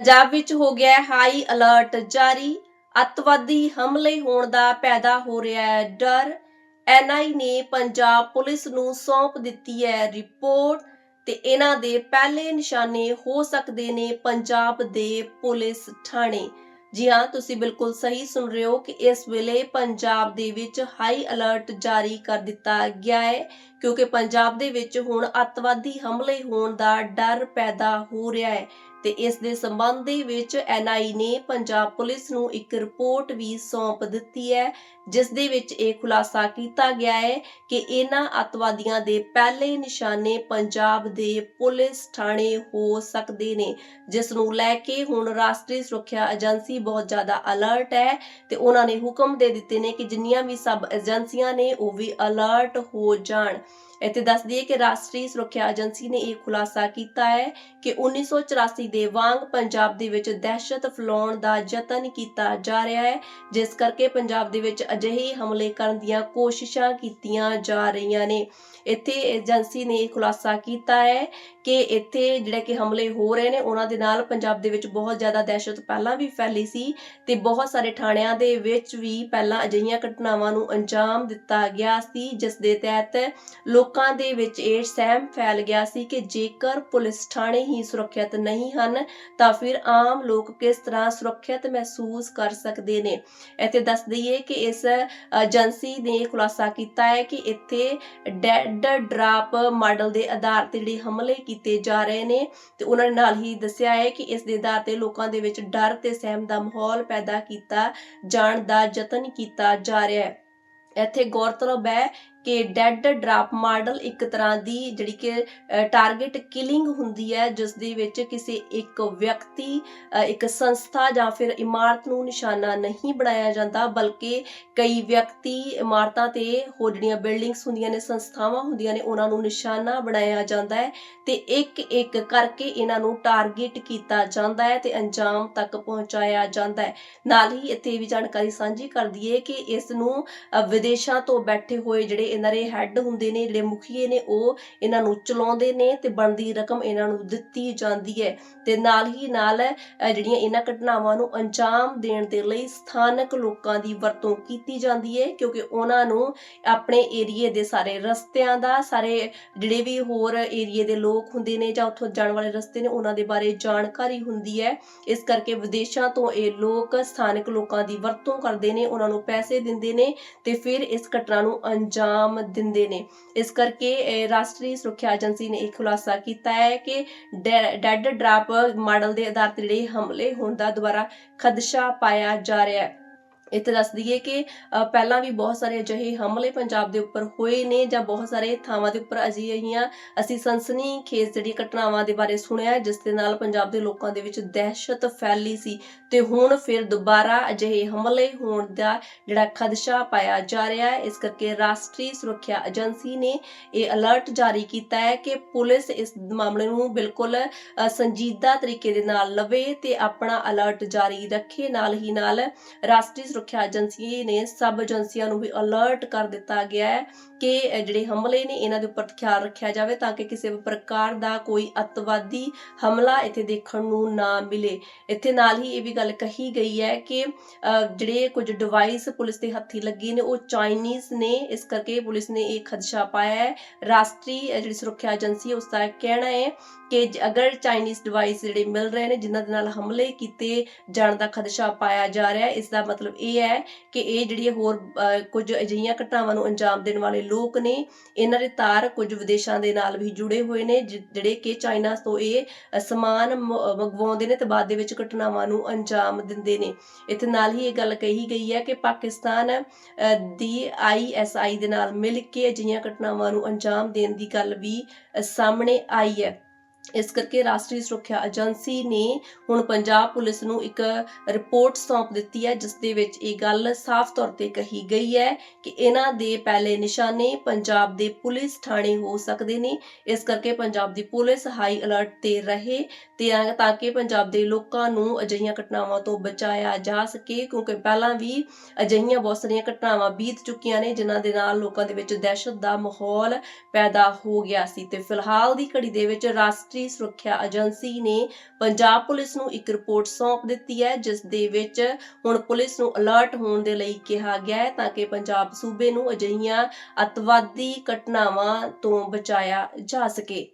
ਪੰਜਾਬ ਵਿੱਚ ਹੋ ਗਿਆ ਹੈ ਹਾਈ ਅਲਰਟ ਜਾਰੀ। ਅਤਵਾਦੀ ਹਮਲੇ ਹੋਣ ਦਾ ਪੈਦਾ ਹੋ ਰਿਹਾ ਹੈ, ਡਰ। ਐਨਆਈ ਨੇ ਪੰਜਾਬ ਪੁਲਿਸ ਨੂੰ ਸੌਂਪ ਦਿੱਤੀ ਹੈ ਰਿਪੋਰਟ ਤੇ ਇਹਨਾਂ ਦੇ ਪਹਿਲੇ ਨਿਸ਼ਾਨੇ ਹੋ ਸਕਦੇ ਨੇ ਪੰਜਾਬ ਦੇ ਪੁਲਿਸ ਥਾਣੇ। ਜੀ ਹਾਂ, ਤੁਸੀਂ ਬਿਲਕੁਲ ਸਹੀ ਸੁਣ ਰਹੇ ਹੋ ਕਿ ਇਸ ਵੇਲੇ ਪੰਜਾਬ ਦੇ ਵਿੱਚ ਹਾਈ ਅਲਰਟ ਜਾਰੀ ਕਰ ਦਿੱਤਾ ਗਿਆ ਹੈ, ਕਿਉਂਕਿ ਪੰਜਾਬ ਦੇ ਵਿੱਚ ਹੁਣ ਅੱਤਵਾਦੀ ਹਮਲੇ ਹੋਣ ਦਾ ਡਰ ਪੈਦਾ ਹੋ ਰਿਹਾ ਹੈ। ਤੇ ਇਸ ਦੇ ਸੰਬੰਧ ਦੇ ਵਿੱਚ ਐਨਆਈ ਨੇ ਪੰਜਾਬ ਪੁਲਿਸ ਨੂੰ ਇੱਕ ਰਿਪੋਰਟ ਵੀ ਸੌਂਪ ਦਿੱਤੀ ਹੈ, ਜਿਸ ਦੇ ਵਿੱਚ ਇਹ ਖੁਲਾਸਾ ਕੀਤਾ ਗਿਆ ਹੈ ਕਿ ਇਹਨਾਂ ਅੱਤਵਾਦੀਆਂ ਦੇ ਪਹਿਲੇ ਨਿਸ਼ਾਨੇ ਪੰਜਾਬ ਦੇ ਪੁਲਿਸ ਥਾਣੇ ਹੋ ਸਕਦੇ ਨੇ, ਜਿਸ ਨੂੰ ਲੈ ਕੇ ਹੁਣ ਰਾਸ਼ਟਰੀ ਸੁਰੱਖਿਆ ਏਜੰਸੀ ਬਹੁਤ ਜ਼ਿਆਦਾ ਅਲਰਟ ਹੈ ਤੇ ਉਹਨਾਂ ਨੇ ਹੁਕਮ ਦੇ ਦਿੱਤੇ ਨੇ ਕਿ ਜਿੰਨੀਆਂ ਵੀ ਸਬ ਏਜੰਸੀਆਂ ਨੇ ਉਹ ਵੀ ਅਲਰਟ ਹੋ ਜਾਣ। ਇੱਥੇ ਦੱਸ ਦਈਏ ਕਿ ਰਾਸ਼ਟਰੀ ਸੁਰੱਖਿਆ ਏਜੰਸੀ ਨੇ ਇਹ ਖੁਲਾਸਾ ਕੀਤਾ ਹੈ ਕਿ 1984 ਦੇ ਵਾਂਗ ਪੰਜਾਬ ਦੇ ਵਿੱਚ ਦਹਿਸ਼ਤ ਫੈਲਾਉਣ ਦਾ ਯਤਨ ਕੀਤਾ ਜਾ ਰਿਹਾ ਹੈ, ਜਿਸ ਕਰਕੇ ਪੰਜਾਬ ਦੇ ਵਿੱਚ ਅਜਿਹੇ ਹਮਲੇ ਕਰਨ ਦੀਆਂ ਕੋਸ਼ਿਸ਼ਾਂ ਕੀਤੀਆਂ ਜਾ ਰਹੀਆਂ ਨੇ। ਇੱਥੇ ਏਜੰਸੀ ਨੇ ਖੁਲਾਸਾ ਕੀਤਾ ਹੈ ਕਿ ਇੱਥੇ ਜਿਹੜੇ ਕਿ ਹਮਲੇ ਹੋ ਰਹੇ ਨੇ, ਉਹਨਾਂ ਦੇ ਨਾਲ ਪੰਜਾਬ ਦੇ ਵਿੱਚ ਬਹੁਤ ਜ਼ਿਆਦਾ ਦਹਿਸ਼ਤ ਪਹਿਲਾਂ ਵੀ ਫੈਲੀ ਸੀ ਤੇ ਬਹੁਤ ਸਾਰੇ ਥਾਣਿਆਂ ਦੇ ਵਿੱਚ ਵੀ ਪਹਿਲਾਂ ਅਜਿਹੀਆਂ ਘਟਨਾਵਾਂ ਨੂੰ ਅੰਜਾਮ ਦਿੱਤਾ ਗਿਆ ਸੀ, ਜਿਸ ਦੇ ਤਹਿਤ ਲੋਕ ਲੋਕਾਂ ਦੇ ਵਿੱਚ ਇਹ ਸਹਿਮ ਫੈਲ ਗਿਆ ਸੀ ਕਿ ਜੇਕਰ ਪੁਲਿਸ ਥਾਣੇ ਹੀ ਸੁਰੱਖਿਅਤ ਨਹੀਂ ਹਨ, ਤਾਂ ਫਿਰ ਆਮ ਲੋਕ ਕਿਸ ਤਰ੍ਹਾਂ ਸੁਰੱਖਿਅਤ ਮਹਿਸੂਸ ਕਰ ਸਕਦੇ ਨੇ? ਇੱਥੇ ਦੱਸ ਦਈਏ ਕਿ ਇਸ ਏਜੰਸੀ ਨੇ ਖੁਲਾਸਾ ਕੀਤਾ ਹੈ ਕਿ ਇੱਥੇ ਡੈਡ ਡਰਾਪ ਮਾਡਲ ਦੇ ਆਧਾਰ ਤੇ ਜਿਹੜੇ ਹਮਲੇ ਕੀਤੇ ਜਾ ਰਹੇ ਨੇ ਤੇ ਉਹਨਾਂ ਨੇ ਨਾਲ ਹੀ ਦੱਸਿਆ ਹੈ ਕਿ ਇਸ ਦੇ ਆਧਾਰ ਤੇ ਲੋਕਾਂ ਦੇ ਵਿੱਚ ਡਰ ਤੇ ਸਹਿਮ ਦਾ ਮਾਹੌਲ ਪੈਦਾ ਕੀਤਾ ਜਾਣ ਦਾ ਯਤਨ ਕੀਤਾ ਜਾ ਰਿਹਾ ਹੈ। ਇੱਥੇ ਗੌਰਤਲਬ ਹੈ ਕਿ ਡੈਡ ਡਰਾਪ ਮਾਡਲ ਇੱਕ ਤਰ੍ਹਾਂ ਦੀ ਜਿਹੜੀ ਕਿ ਟਾਰਗੇਟ ਕਿਲਿੰਗ ਹੁੰਦੀ ਹੈ ਜਿਸ ਦੇ ਵਿੱਚ ਕਿਸੇ ਇੱਕ ਵਿਅਕਤੀ ਇੱਕ ਸੰਸਥਾ ਜਾਂ ਫਿਰ ਇਮਾਰਤ ਨੂੰ ਨਿਸ਼ਾਨਾ ਨਹੀਂ ਬਣਾਇਆ ਜਾਂਦਾ, ਬਲਕਿ ਕਈ ਵਿਅਕਤੀ ਇਮਾਰਤਾਂ ਤੇ ਹੋ ਜਿਹੜੀਆਂ ਬਿਲਡਿੰਗਸ ਹੁੰਦੀਆਂ ਨੇ, ਸੰਸਥਾਵਾਂ ਹੁੰਦੀਆਂ ਨੇ, ਉਹਨਾਂ ਨੂੰ ਨਿਸ਼ਾਨਾ ਬਣਾਇਆ ਜਾਂਦਾ ਹੈ ਤੇ ਇੱਕ ਇੱਕ ਕਰਕੇ ਇਹਨਾਂ ਨੂੰ ਟਾਰਗੇਟ ਕੀਤਾ ਜਾਂਦਾ ਹੈ ਤੇ ਅੰਜਾਮ ਤੱਕ ਪਹੁੰਚਾਇਆ ਜਾਂਦਾ ਹੈ। ਨਾਲ ਹੀ ਇੱਥੇ ਇਹ ਵੀ ਜਾਣਕਾਰੀ ਸਾਂਝੀ ਕਰ ਦਈਏ ਕਿ ਇਸ ਨੂੰ ਵਿਦੇਸ਼ਾਂ ਤੋਂ ਬੈਠੇ ਹੋਏ ਜਿਹੜੇ ਇਹਨਾਂ ਦੇ ਹੈੱਡ ਹੁੰਦੇ ਨੇ, ਜਿਹੜੇ ਮੁਖੀਏ ਨੇ, ਉਹ ਇਹਨਾਂ ਨੂੰ ਚਲਾਉਂਦੇ ਨੇ ਤੇ ਬਣਦੀ ਰਕਮ ਇਹਨਾਂ ਨੂੰ ਦਿੱਤੀ ਜਾਂਦੀ ਹੈ ਤੇ ਨਾਲ ਹੀ ਨਾਲ ਜਿਹੜੀਆਂ ਇਹਨਾਂ ਘਟਨਾਵਾਂ ਨੂੰ ਅੰਜਾਮ ਦੇਣ ਦੇ ਲਈ ਸਥਾਨਕ ਲੋਕਾਂ ਦੀ ਵਰਤੋਂ ਕੀਤੀ ਜਾਂਦੀ ਹੈ, ਕਿਉਂਕਿ ਉਹਨਾਂ ਨੂੰ ਆਪਣੇ ਏਰੀਏ ਦੇ ਸਾਰੇ ਰਸਤਿਆਂ ਦਾ, ਸਾਰੇ ਜਿਹੜੇ ਵੀ ਹੋਰ ਏਰੀਏ ਦੇ ਲੋਕ ਹੁੰਦੇ ਨੇ ਜਾਂ ਉੱਥੋਂ ਜਾਣ ਵਾਲੇ ਰਸਤੇ ਨੇ, ਉਹਨਾਂ ਦੇ ਬਾਰੇ ਜਾਣਕਾਰੀ ਹੁੰਦੀ ਹੈ। ਇਸ ਕਰਕੇ ਵਿਦੇਸ਼ਾਂ ਤੋਂ ਇਹ ਲੋਕ ਸਥਾਨਕ ਲੋਕਾਂ ਦੀ ਵਰਤੋਂ ਕਰਦੇ ਨੇ, ਉਹਨਾਂ ਨੂੰ ਪੈਸੇ ਦਿੰਦੇ ਨੇ ਤੇ ਫਿਰ ਇਸ ਘਟਨਾ ਨੂੰ ਅੰਜਾਮ ਦਿੰਦੇ ਨੇ। ਇਸ ਕਰਕੇ ਰਾਸ਼ਟਰੀ ਸੁਰੱਖਿਆ ਏਜੰਸੀ ਨੇ ਇਹ ਖੁਲਾਸਾ ਕੀਤਾ ਹੈ ਕਿ ਡੈਡ ਡਰਾਪ ਮਾਡਲ ਦੇ ਆਧਾਰ ਤੇ ਜਿਹੜੇ ਹਮਲੇ ਹੋਣ ਦਾ ਦੁਬਾਰਾ ਖਦਸ਼ਾ ਪਾਇਆ ਜਾ ਰਿਹਾ ਹੈ। ਇੱਥੇ ਦੱਸ ਦਈਏ ਕਿ ਪਹਿਲਾਂ ਵੀ ਬਹੁਤ ਸਾਰੇ ਅਜਿਹੇ ਹਮਲੇ ਪੰਜਾਬ ਦੇ ਉੱਪਰ ਹੋਏ ਨੇ ਜਾਂ ਬਹੁਤ ਸਾਰੇ ਥਾਵਾਂ ਦੇ ਉੱਪਰ ਅਜਿਹੀਆਂ ਅਸੀਂ ਸਨਸਨੀ ਖੇਸ ਜਿਹੜੀ ਘਟਨਾਵਾਂ ਦੇ ਬਾਰੇ ਸੁਣਿਆ, ਜਿਸ ਦੇ ਨਾਲ ਪੰਜਾਬ ਦੇ ਲੋਕਾਂ ਦੇ ਵਿੱਚ ਦਹਿਸ਼ਤ ਫੈਲੀ ਸੀ। ਤੇ ਹੁਣ ਫਿਰ ਦੁਬਾਰਾ ਅਜਿਹੇ ਹਮਲੇ ਹੋਣ ਦਾ ਜਿਹੜਾ ਖਦਸ਼ਾ ਪਾਇਆ ਜਾ ਰਿਹਾ ਹੈ, ਇਸ ਕਰਕੇ ਰਾਸ਼ਟਰੀ ਸੁਰੱਖਿਆ ਏਜੰਸੀ ਨੇ ਇਹ ਅਲਰਟ ਜਾਰੀ ਕੀਤਾ ਹੈ ਕਿ ਪੁਲਿਸ ਇਸ ਮਾਮਲੇ ਨੂੰ ਬਿਲਕੁਲ ਸੰਜੀਦਾ ਤਰੀਕੇ ਦੇ ਨਾਲ ਲਵੇ ਤੇ ਆਪਣਾ ਅਲਰਟ ਜਾਰੀ ਰੱਖੇ, ਨਾਲ ਹੀ ਨਾਲ ਰਾਸ਼ਟਰੀ ਸੁਰੱਖਿਆ ਏਜੰਸੀ ਨੇ ਸਬ ਏਜੰਸੀਆਂ ਨੂੰ ਵੀ ਅਲਰਟ ਕਰ ਦਿੱਤਾ ਗਿਆ ਹੈ ਕਿ ਜਿਹੜੇ ਹਮਲੇ ਨੇ ਇਹਨਾਂ ਦੇ ਉੱਪਰ ਖਿਆਲ ਰੱਖਿਆ ਜਾਵੇ ਤਾਂ ਕਿ ਕਿਸੇ ਪ੍ਰਕਾਰ ਦਾ ਕੋਈ ਅੱਤਵਾਦੀ ਹਮਲਾ ਇੱਥੇ ਦੇਖਣ ਨੂੰ ਨਾ ਮਿਲੇ। ਇੱਥੇ ਨਾਲ ਹੀ ਇਹ ਵੀ ਗੱਲ ਕਹੀ ਗਈ ਹੈ ਕਿ ਜਿਹੜੇ ਕੁਝ ਡਿਵਾਈਸ ਪੁਲਿਸ ਦੇ ਹੱਥੀ ਲੱਗੇ ਨੇ ਉਹ ਚਾਈਨੀਜ਼ ਨੇ। ਇਸ ਕਰਕੇ ਪੁਲਿਸ ਨੇ ਇਹ ਖਦਸ਼ਾ ਪਾਇਆ ਹੈ। ਰਾਸ਼ਟਰੀ ਜਿਹੜੀ ਸੁਰੱਖਿਆ ਏਜੰਸੀ ਹੈ, ਉਸ ਦਾ ਕਹਿਣਾ ਹੈ ਕਿ ਅਗਰ ਚਾਈਨੀਜ਼ ਡਿਵਾਈਸ ਜਿਹੜੇ ਮਿਲ ਰਹੇ ਨੇ ਜਿਨ੍ਹਾਂ ਦੇ ਨਾਲ ਹਮਲੇ ਕੀਤੇ ਜਾਣ ਦਾ ਖਦਸ਼ਾ ਪਾਇਆ ਜਾ ਰਿਹਾ ਹੈ ਇਸ ਦਾ ਮਤਲਬ ਇਹ ਹੈ ਕਿ ਇਹ ਜਿਹੜੀਆਂ ਹੋਰ ਕੁਝ ਅਜਿਹੀਆਂ ਘਟਨਾਵਾਂ ਨੂੰ ਅੰਜਾਮ ਦੇਣ ਵਾਲੇ ਲੋਕ ਨੇ ਇਹਨਾਂ ਦੇ ਤਾਰ ਕੁਝ ਵਿਦੇਸ਼ਾਂ ਦੇ ਨਾਲ ਵੀ ਜੁੜੇ ਹੋਏ ਨੇ ਜਿਹੜੇ ਕਿ ਚਾਈਨਾ ਤੋਂ ਇਹ ਸਮਾਨ ਮੰਗਵਾਉਂਦੇ ਨੇ ਤੇ ਬਾਅਦ ਦੇ ਵਿੱਚ ਘਟਨਾਵਾਂ ਨੂੰ ਅੰਜਾਮ ਦਿੰਦੇ ਨੇ। ਇਥੇ ਨਾਲ ਹੀ ਇਹ ਗੱਲ ਕਹੀ ਗਈ ਹੈ ਕਿ ਪਾਕਿਸਤਾਨ ਅ, ਦੀ ਆਈਐਸਆਈ ਦੇ ਨਾਲ ਮਿਲ ਕੇ ਅਜਿਹੀਆਂ ਘਟਨਾਵਾਂ ਨੂੰ ਅੰਜਾਮ ਦੇਣ ਦੀ ਗੱਲ ਵੀ ਸਾਹਮਣੇ ਆਈ ਹੈ। ਇਸ ਕਰਕੇ ਰਾਸ਼ਟਰੀ ਸੁਰੱਖਿਆ ਏਜੰਸੀ ਨੇ ਹੁਣ ਪੰਜਾਬ ਪੁਲਿਸ ਨੂੰ ਇੱਕ ਰਿਪੋਰਟ ਸੌਂਪ ਦਿੱਤੀ ਹੈ, ਜਿਸ ਦੇ ਵਿੱਚ ਇਹ ਗੱਲ ਸਾਫ਼ ਤੌਰ ਤੇ ਕਹੀ ਗਈ ਹੈ ਕਿ ਇਹਨਾਂ ਦੇ ਪਹਿਲੇ ਨਿਸ਼ਾਨੇ ਪੰਜਾਬ ਦੇ ਪੁਲਿਸ ਥਾਣੇ ਹੋ ਸਕਦੇ ਨੇ। ਇਸ ਕਰਕੇ ਪੰਜਾਬ ਦੀ ਪੁਲਿਸ ਹਾਈ ਅਲਰਟ ਤੇ ਰਹੇ ਤੇ ਤਾਂ ਕਿ ਪੰਜਾਬ ਦੇ ਲੋਕਾਂ ਨੂੰ ਅਜਿਹੀਆਂ ਘਟਨਾਵਾਂ ਤੋਂ ਬਚਾਇਆ ਜਾ ਸਕੇ, ਕਿਉਂਕਿ ਪਹਿਲਾਂ ਵੀ ਅਜਿਹੀਆਂ ਬਹੁਤ ਸਾਰੀਆਂ ਘਟਨਾਵਾਂ ਬੀਤ ਚੁੱਕੀਆਂ ਨੇ, ਜਿਨ੍ਹਾਂ ਦੇ ਨਾਲ ਲੋਕਾਂ ਦੇ ਵਿੱਚ ਦਹਿਸ਼ਤ ਦਾ ਮਾਹੌਲ ਪੈਦਾ ਹੋ ਗਿਆ ਸੀ। ਤੇ ਫਿਲਹਾਲ ਦੀ ਘੜੀ ਦੇ ਵਿੱਚ ਰਾਸ਼ਟਰੀ ਰਾਸ਼ਟਰੀ ਸੁਰੱਖਿਆ ਏਜੰਸੀ ਨੇ ਪੰਜਾਬ ਪੁਲਿਸ ਨੂੰ ਇੱਕ ਰਿਪੋਰਟ ਸੌਂਪ ਦਿੱਤੀ ਹੈ, ਜਿਸ ਦੇ ਵਿੱਚ ਹੁਣ ਪੁਲਿਸ ਨੂੰ ਅਲਰਟ ਹੋਣ ਦੇ ਲਈ ਕਿਹਾ ਗਿਆ ਹੈ ਤਾਂ ਕਿ ਪੰਜਾਬ ਸੂਬੇ ਨੂੰ ਅਜਿਹੀਆਂ ਅਤਵਾਦੀ ਘਟਨਾਵਾਂ ਤੋਂ ਬਚਾਇਆ ਜਾ ਸਕੇ।